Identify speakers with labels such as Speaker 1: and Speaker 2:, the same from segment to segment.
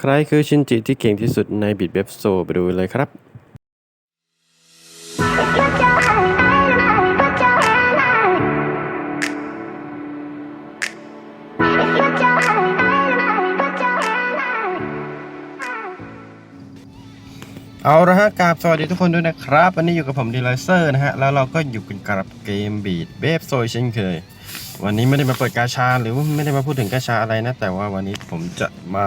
Speaker 1: ใครคือชินจิที่เก่งที่สุดในบิดเบฟโซไปดูเลยครับเอาละฮะกราบสวัสดีทุกคนด้วยนะครับ วันนี้อยู่กับผมดีไลเซอร์นะฮะ แล้วเราก็อยู่กันกับเกมบีดเบฟโซเช่นเคย วันนี้ไม่ได้มาเปิดกาชาหรือไม่ได้มาพูดถึงกาชาอะไรนะ แต่ว่าวันนี้ผมจะมา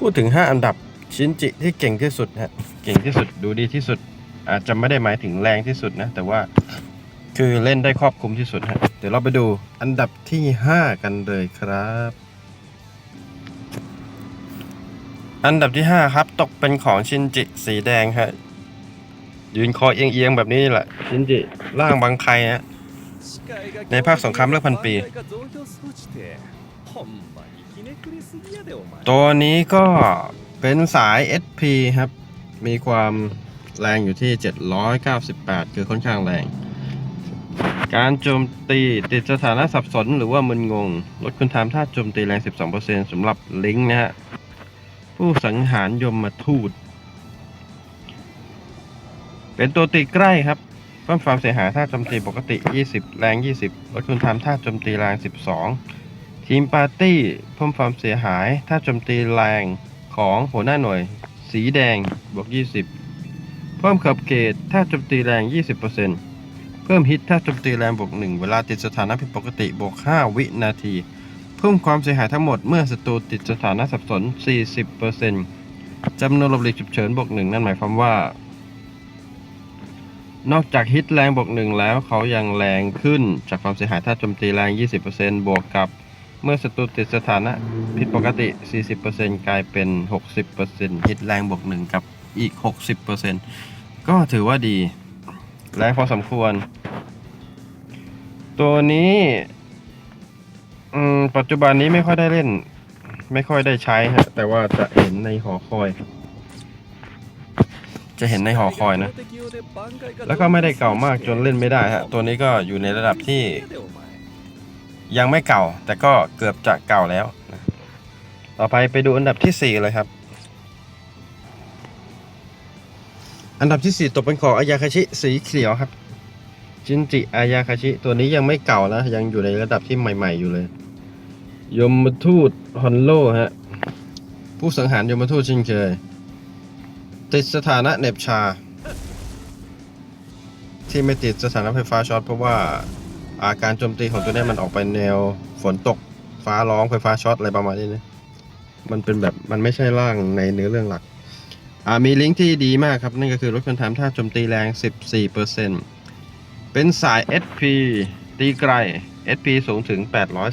Speaker 1: พูดถึง 5 อันดับชินจิที่เก่งที่สุดฮะเก่งที่สุดดูดีที่สุด อาจจะไม่ได้หมายถึงแรงที่สุดนะ แต่ว่าคือเล่นได้ครอบคลุมที่สุดฮะเดี๋ยวเราไปดูอันดับที่ 5 กันเลยครับ อันดับที่ 5 ครับ ตกเป็นของชินจิสีแดงฮะยืนคอเอียงๆแบบนี้แหละชินจิร่างบางใครฮะ
Speaker 2: ในภาคสงครามเลือกพันปี
Speaker 1: ตัวนี้ก็เป็นสาย SP ครับ มีความแรงอยู่ที่ 798 คือค่อนข้างแรง การโจมตีติดสถานะสับสนหรือว่ามึนงง ลดคุณทามท่าโจมตีแรง 12%สำหรับลิงก์นะฮะ ผู้สังหารยมมาทูต เป็นตัวตีใกล้ครับ เพิ่มความเสียหายท่าโจมตีปกติ 20 แรง 20 ลดคุณทามท่าโจมตีแรง 12 ทีมปาร์ตี้เพิ่มความเสียหายท่าโจมตีแรงของหัวหน้าหน่วย สีแดงบวก 20 เพิ่มขับเกตท่าโจมตีแรง 20%เพิ่มฮิตท่าโจมตีแรงบวก 1 เวลาติดสถานะผิดปกติบวก 5 วินาที เพิ่มความเสียหายทั้งหมดเมื่อศัตรูติดสถานะสับสน 40%จำนวนหลบหลีกฉุกเฉินบวก 1 นั่นหมายความว่า นอกจากฮิตแรงบวกหนึ่งแล้วเขายังแรงขึ้นจากความเสียหายถ้าโจมตีแรง 20%บวกกับ เมื่อศัตรูติดสถานะผิดปกติ 40%กลายเป็น 60%ฮิตแรงบวกหนึ่งกับอีก 60%ก็ถือว่าดี แรงพอสมควร ตัวนี้ปัจจุบันนี้ไม่ค่อยได้เล่น ไม่ค่อยได้ใช้ฮะ แต่ว่าจะเห็นในหอคอย จะเห็นในหอคอยนะ แล้วก็ไม่ได้เก่ามากจนเล่นไม่ได้ฮะ ตัวนี้ก็อยู่ในระดับที่ ยังไม่เก่า แต่ก็เกือบจะเก่าแล้วนะต่อไปไปดูอันดับที่ 4 เลยครับ อันดับที่ 4ตกเป็นของอายาคาชิสีเขียวครับ จินจิอายาคาชิตัวนี้ยังไม่เก่านะ ยังอยู่ในระดับที่ใหม่ ๆ อยู่เลย ยมทูตฮอนโลฮะ ผู้สังหารยมทูตชิงเคย ติดสถานะเน็บชา ที่ไม่ติดสถานะไฟฟ้าช็อตเพราะว่า อาการโจมตีของตัวนี้มันออกไปแนวฝนตกฟ้าร้องไฟฟ้าช็อตอะไรประมาณนี้นะมันเป็นแบบมันไม่ใช่ร่างในเนื้อเรื่องหลัก อ่ามีลิงก์ที่ดีมากครับ นั่นก็คือลดคนทำท่าโจมตีแรง 14%เป็นสาย SP ตีไกล SP สูงถึง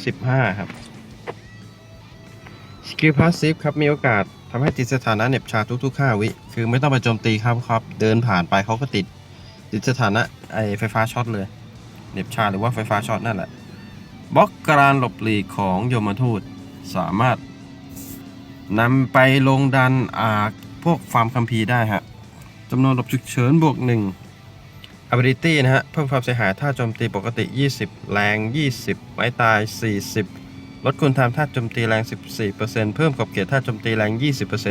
Speaker 1: 815 ครับสกิลพาสซีฟครับ มีโอกาสทำให้ติดสถานะเน็บชาทุกๆ 5 วิ คือไม่ต้องไปโจมตีครับครับ เดินผ่านไปเขาก็ติด ติดสถานะไอไฟฟ้าช็อตเลย เหน็บชาหรือว่าไฟฟ้าช็อตนั่นแหละบล็อกการหลบหลีกของโยมทูตสามารถนำไปลงดันอาพวกฟาร์มคัมภีร์ได้ฮะจำนวนหลบฉุกเฉินบวก1 ability นะฮะ เพิ่มความเสียหายท่าโจมตีปกติ 20 แรง 20ไม้ตาย 40 ลดคุณทำท่าโจมตีแรง 14%เพิ่มขอบเขตท่าโจมตีแรง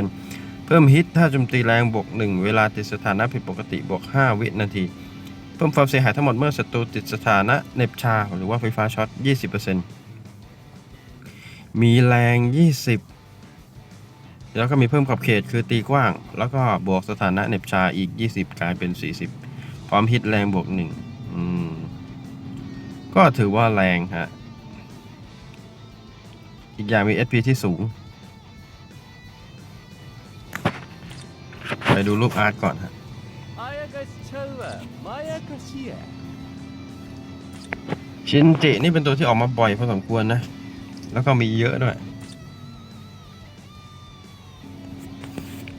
Speaker 1: 20%เพิ่มฮิตท่าโจมตีแรงบวก 1 เวลาติดสถานะผิดปกติบวก 5 วินาที พิ่มความเสียหายทั้งหมดเมื่อศัตรูติดสถานะเน็บชา หรือว่าไฟฟ้าช็อต 20%มีแรง 20 แล้วก็มีเพิ่มขอบเขตคือตีกว้าง แล้วก็บวกสถานะเน็บชาอีก 20 กลายเป็น 40 พร้อมฮิตแรงบวก1อืมก็ถือว่าแรงฮะ อีกอย่างมี SP ที่สูง ไปดูรูปอาร์ตก่อนฮะ ชินจินี่เป็นตัวที่ออกมาบ่อยพอสมควรนะ แล้วก็มีเยอะด้วย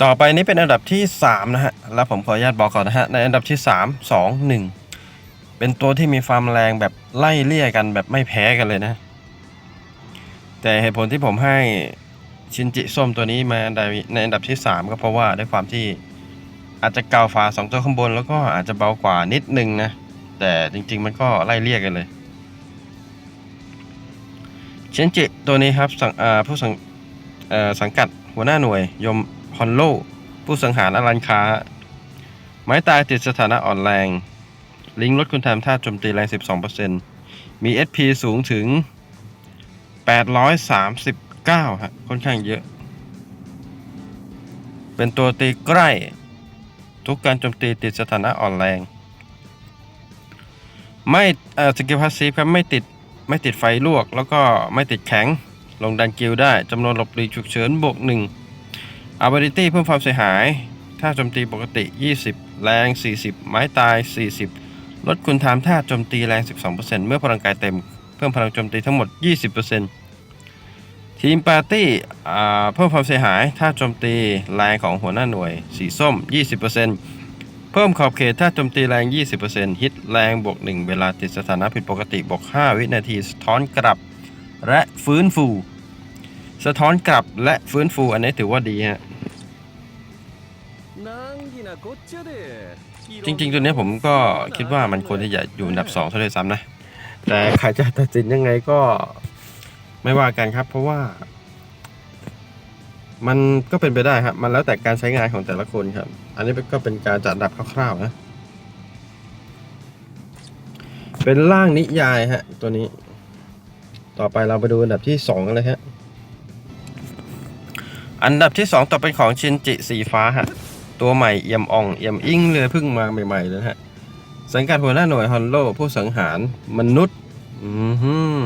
Speaker 1: ต่อไปนี้เป็นอันดับที่ 3 นะฮะ แล้วผมขออนุญาตบอกก่อนนะฮะ ในอันดับที่ 3 2 1 เป็นตัวที่มีความแรงแบบไล่เลี่ยกันแบบไม่แพ้กันเลยนะ แต่เหตุผลที่ผมให้ชินจิส้มตัวนี้มาในอันดับที่ 3 ก็เพราะว่าด้วยความที่ อาจจะเกาฝาสองตัวข้างบนแล้วก็อาจจะเบากว่านิดนึงนะ แต่จริงๆมันก็ไล่เลี่ยกกันเลยเชนจิตัวนี้ครับผู้สังสังกัดหัวหน้าหน่วย ยมฮอนโล ผู้สังหารอลันคาไม้ตายติดสถานะอ่อนแรง ลิงลดคุณธรรมท่าโจมตีแรง 12%มี SP สูงถึง 839ฮะค่อนข้างเยอะ เป็นตัวตีใกล้ ทุกการโจมตีติดสถานะอ่อนแรง ไม่เอ่อสกิลพาสซีฟครับไม่ติดไม่ติดไฟลวก แล้วก็ไม่ติดแข็ง ลงดันกิลได้จำนวนหลบหลีกฉุกเฉินบวก1 ability เพิ่มความเสียหาย ถ้าโจมตีปกติ 20 แรง 40 ไม้ตาย 40 ลดคุณทามท่าโจมตีแรง 12%เมื่อพลังกายเต็ม เพิ่มพลังโจมตีทั้งหมด 20% ทีมปาร์ตี้อ่าเพิ่มความเสียหาย ถ้าโจมตีแรงของหัวหน้าหน่วย สีส้ม 20%เพิ่มขอบเขตถ้าโจมตีแรง 20%ฮิตแรงบวก 1 เวลาติดสถานะผิดปกติบวก 5 วินาทีสะท้อนกลับและฟื้นฟู สะท้อนกลับและฟื้นฟูอันนี้ถือว่าดีฮะจริงๆ ตัวเนี้ยผมก็คิดว่ามันควรที่จะอยู่อันดับ2เท่าด้วยซ้ำนะ แต่ใครจะตัดสินยังไงก็ ไม่ว่ากันครับ เพราะว่า มันก็เป็นไปได้ครับ มันแล้วแต่การใช้งานของแต่ละคนครับ อันนี้ก็เป็นการจัดดับคร่าวๆนะ เป็นร่างนิยายฮะ ตัวนี้ ต่อไปเราไปดูอันดับที่2กันเลยฮะอันดับที่2ต่อเป็นของชินจิสีฟ้าฮะตัวใหม่เอี่ยมอ่องเอี่ยมอิงเลยเพิ่งมาใหม่ๆเลยฮะสังกัดหัวหน้าหน่วยฮอนโลผู้สังหารมนุษย์ อือหือ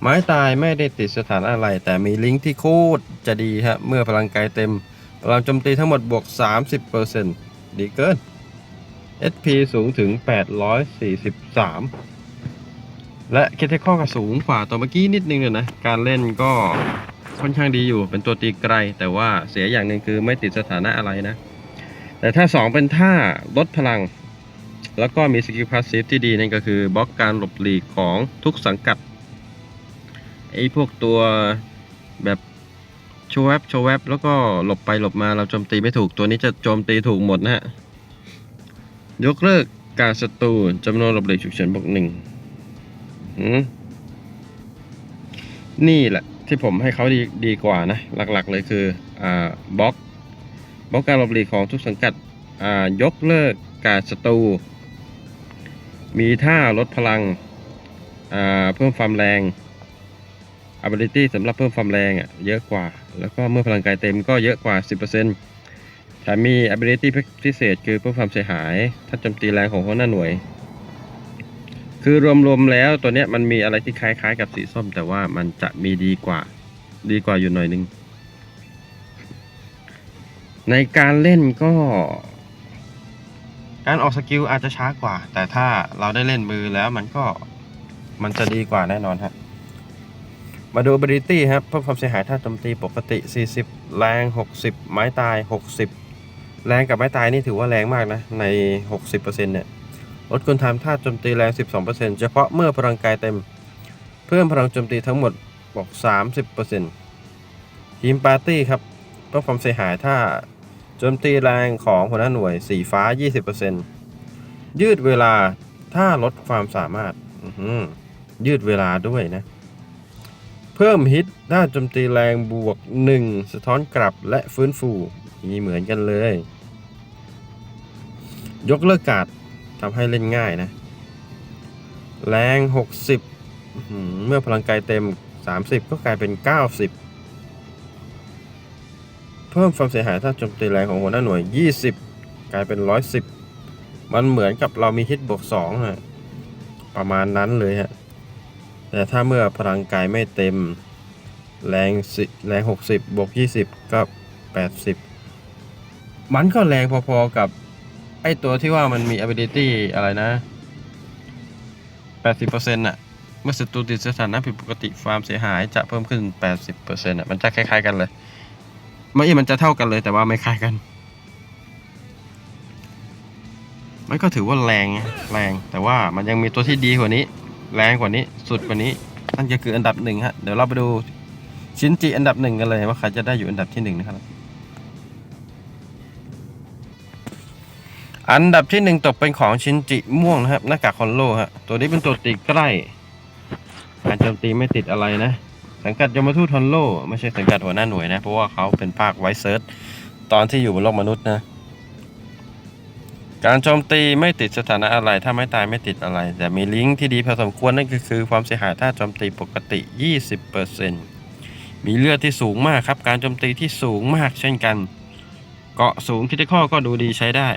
Speaker 1: ไม้ตายไม่ได้ติดสถานอะไร แต่มีลิงก์ที่โคตรจะดีฮะเมื่อพลังกายเต็มพลังโจมตีทั้งหมดบวก 30%ดีเกิน SP สูงถึง 843 และคิเทคอก็สูงกว่าตัวเมื่อกี้นิดนึงเลยนะ การเล่นก็ค่อนข้างดีอยู่เป็นตัวตีไกล แต่ว่าเสียอย่างหนึ่งคือไม่ติดสถานะอะไรนะ แต่ถ้า 2 เป็นท่าลดพลัง แล้วก็มีสกิลพาสซีฟที่ดีนั่นก็คือบล็อกการหลบหลีกของทุกสังกัด ไอ้พวกตัวแบบโชว์แวบโชว์แวบแล้วก็หลบไปหลบมาเราโจมตีไม่ถูกตัวนี้จะโจมตีถูกหมดนะฮะ ยกเลิกการศัตรูจำนวนหลบหลีกฉุกเฉินบวกหนึ่งนี่แหละที่ผมให้เขาดีดีกว่านะ หลักๆเลยคืออ่าบล็อกบล็อกการหลบหลีกของทุกสังกัดอ่ายกเลิกการศัตรูมีท่าลดพลังอ่าเพิ่มความแรง ability สำหรับเพิ่มความแรงอะเยอะกว่า แล้วก็เมื่อพลังกายเต็มก็เยอะกว่า 10%แถมมี ability พิเศษคือเพิ่มความเสียหาย ถ้าโจมตีแรงของหัวหน้าหน่วย คือรวมๆแล้วตัวเนี้ยมันมีอะไรที่คล้ายๆ กับสีส้ม แต่ว่ามันจะมีดีกว่า ดีกว่าอยู่หน่อยนึง ในการเล่นก็ การออกสกิลอาจจะช้ากว่า แต่ถ้าเราได้เล่นมือแล้วมันก็มันจะดีกว่าแน่นอนครับ มาดู ability ครับเพิ่มความเสียหายถ้าโจมตีปกติ 40 แรง 60 ไม้ตาย 60 แรงกับไม้ตายนี่ถือว่าแรงมากนะ ใน 60%เนี่ยลดคุณทำท่าโจมตีแรง 12%เฉพาะเมื่อพลังกายเต็ม เพิ่มพลังโจมตีทั้งหมดบอก 30%ทีมปาร์ตี้ครับเพิ่มความเสียหายถ้าโจมตีแรงของหัวหน้าหน่วยสีฟ้า 20%ยืดเวลาถ้าลดความสามารถยืดเวลาด้วยนะ พิ่มฮิตถ้าโจมตีแรงบวก 1 สะท้อนกลับและฟื้นฟูมีเหมือนกันเลย ยกเลิกการ์ดทำให้เล่นง่ายนะ แรง 60 เมื่อพลังกายเต็ม 30 ก็กลายเป็น 90 เพิ่มความเสียหายถ้าโจมตีแรงของหัวหน้าหน่วย 20 กลายเป็น 110 มันเหมือนกับเรามีฮิตบวก2ฮะประมาณนั้นเลยฮะ แต่ถ้าเมื่อพลังกายไม่เต็ม แรงแรง 60บวก20 ก็ 80 มันก็แรงพอๆกับ ไอตัวที่ว่ามันมี ability อะไรนะ 80%น่ะ เมื่อศัตรูติดสถานะผิดปกติความเสียหายจะเพิ่มขึ้น 80%น่ะ มันจะคล้ายๆกันเลย ไม่มันจะเท่ากันเลยแต่ว่าไม่คล้ายกันมันก็ถือว่าแรงแรงแต่ว่ามันยังมีตัวที่ดีกว่านี้ แรงกว่านี้สุดกว่านี้นั่นก็คืออันดับหนึ่งฮะเดี๋ยวเราไปดูชินจิอันดับหนึ่งกันเลยว่าใครจะได้อยู่อันดับที่หนึ่งนะครับ อันดับที่หนึ่งตกเป็นของชินจิม่วงนะครับหน้ากากคอนโลฮะตัวนี้เป็นตัวตีใกล้การโจมตีไม่ติดอะไรนะ สังกัดยมทูตทอนโล ไม่ใช่สังกัดหัวหน้าหน่วยนะ เพราะว่าเขาเป็นภาคไวเซิร์ชตอนที่อยู่บนโลกมนุษย์นะ การโจมตีไม่ติดสถานะอะไร ถ้าไม่ตายไม่ติดอะไร แต่มีลิงก์ที่ดีพอสมควรนั่นก็คือความเสียหายถ้าโจมตีปกติ 20%มีเลือดที่สูงมากครับ การโจมตีที่สูงมากเช่นกัน เกาะสูงคิดข้อก็ดูดีใช้ได้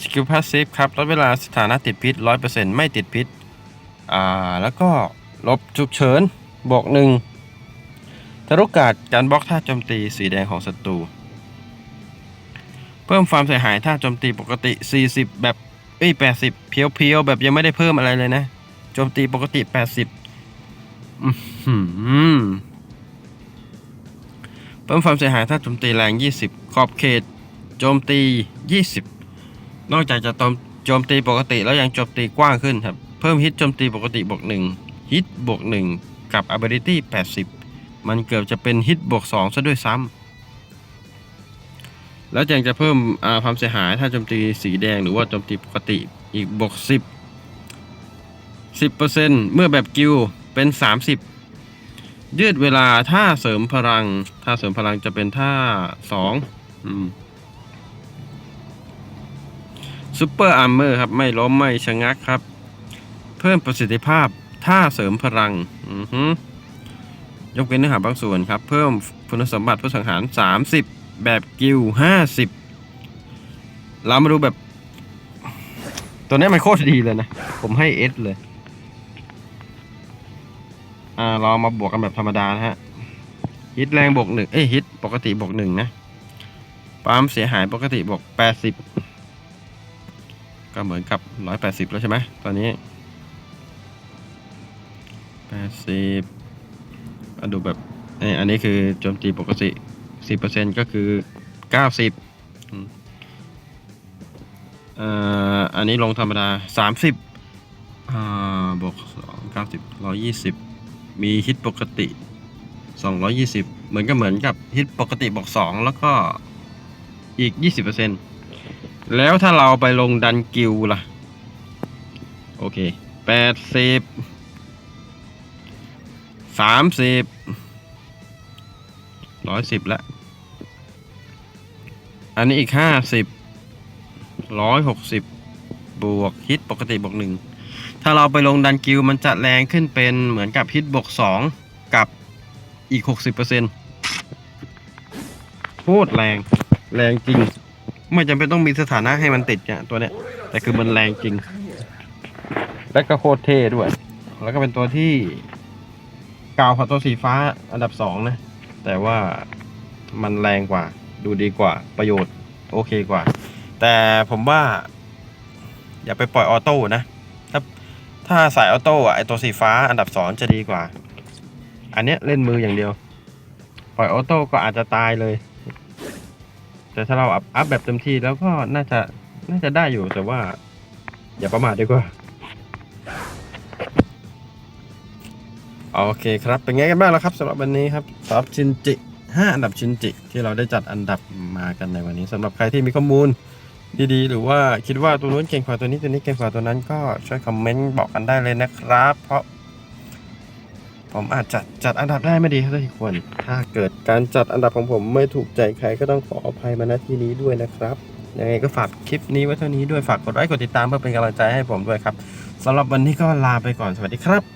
Speaker 1: สกิลพาสซีฟครับลดเวลาสถานะติดพิษ 100%ไม่ติดพิษ อ่า แล้วก็ลบฉุกเฉินบวกหนึ่งทะลุกาดการบล็อกท่าโจมตีสีแดงของศัตรู เพิ่มความเสียหายท่าโจมตีปกติ 40 แบบเอ้ย80 เพียวๆ แบบยังไม่ได้เพิ่มอะไรเลยนะ โจมตีปกติ 80อื้อหือเพิ่มความเสียหายท่าโจมตีแรง 20 ขอบเขต โจมตี 20 นอกจากจะโจมโจมตีปกติแล้วยังโจมตีกว้างขึ้นครับ เพิ่มฮิตโจมตีปกติบวก1ฮิตบวก1กับ ability 80 มันเกือบจะเป็นฮิตบวก2ซะด้วยซ้ำ แล้วยังจะเพิ่มความเสียหายถ้าโจมตีสีแดงหรือว่าโจมตีปกติอีกบวก10 10%เมื่อแบบกิลเป็น 30 ยืดเวลาถ้าเสริมพลัง ถ้าเสริมพลังจะเป็นท่า2อืมซูเปอร์อาร์เมอร์ครับ ไม่ล้มไม่ชะงักครับ เพิ่มประสิทธิภาพท่าเสริมพลังอือฮึยกเว้นเนื้อหาบางส่วนครับ เพิ่มคุณสมบัติผู้สังหาร 30 แบบกิล50เรามาดูแบบ ตัวนี้มันโคตรดีเลยนะ ผมให้เอสเลย อ่า เรามาบวกกันแบบธรรมดานะฮะ ฮิตแรงบวกหนึ่งเอ้ยฮิตปกติบวกหนึ่งนะปั๊มเสียหายปกติบวกแปดสิบก็เหมือนกับร้อยแปดสิบแล้วใช่ไหมตอนนี้แปดสิบมาดูแบบเอ้ยอันนี้คือโจมตีปกติ สิบเปอร์เซ็นก็คือเก้าสิบอันนี้ลงธรรมดาสามสิบบวกสองเก้าสิบร้อยยี่สิบมีฮิตปกติ220เหมือนก็เหมือนกับฮิตปกติบอก2แล้วก็อีก20%แล้วถ้าเราไปลงดันกิลล่ะ โอเค80 30 110ละ อันนี้อีก50 160บวกฮิตปกติบวก1ถ้าเราไปลงดันกิลมันจะแรงขึ้นเป็นเหมือนกับฮิตบวก2กับอีก60%โคตรแรงแรงจริง ไม่จำเป็นต้องมีสถานะให้มันติดเนี่ยตัวเนี้ยแต่คือมันแรงจริง และก็โคตรเท่ด้วย แล้วก็เป็นตัวที่กาวพัตัวสีฟ้าอันดับ2นะ แต่ว่ามันแรงกว่า ดูดีกว่าประโยชน์โอเคกว่า แต่ผมว่า อย่าไปปล่อยออโต้นะถ้าสายออโต้อะไอตัวสีฟ้าอันดับสองจะดีกว่า อันเนี้ยเล่นมืออย่างเดียว ปล่อยออโต้ก็อาจจะตายเลย แต่ถ้าเราอัพอัพแบบเต็มที่แล้วก็น่าจะน่าจะได้อยู่แต่ว่า อย่าประมาทดีกว่าโอเคครับ เป็นไงกันบ้างแล้วครับสำหรับวันนี้ครับสำหรับชินจิ 5 อันดับชินจิ ที่เราได้จัดอันดับมากันในวันนี้สำหรับใครที่มีข้อมูลดีๆ หรือว่าคิดว่าตัวนู้นเก่งกว่าตัวนี้ตัวนี้เก่งกว่าตัวนั้นก็ช่วยคอมเมนต์บอกกันได้เลยนะครับ เพราะ ผมอาจจะจัดอันดับได้ไม่ดีครับทุกคนถ้าเกิดการจัดอันดับของผมไม่ถูกใจใครก็ต้องขออภัยมาณที่นี้ด้วยนะครับยังไงก็ฝากคลิปนี้ไว้เท่านี้ด้วยฝากกดไลค์กดติดตามเพื่อเป็นกำลังใจให้ผมด้วยครับสำหรับวันนี้ก็ลาไปก่อนสวัสดีครับ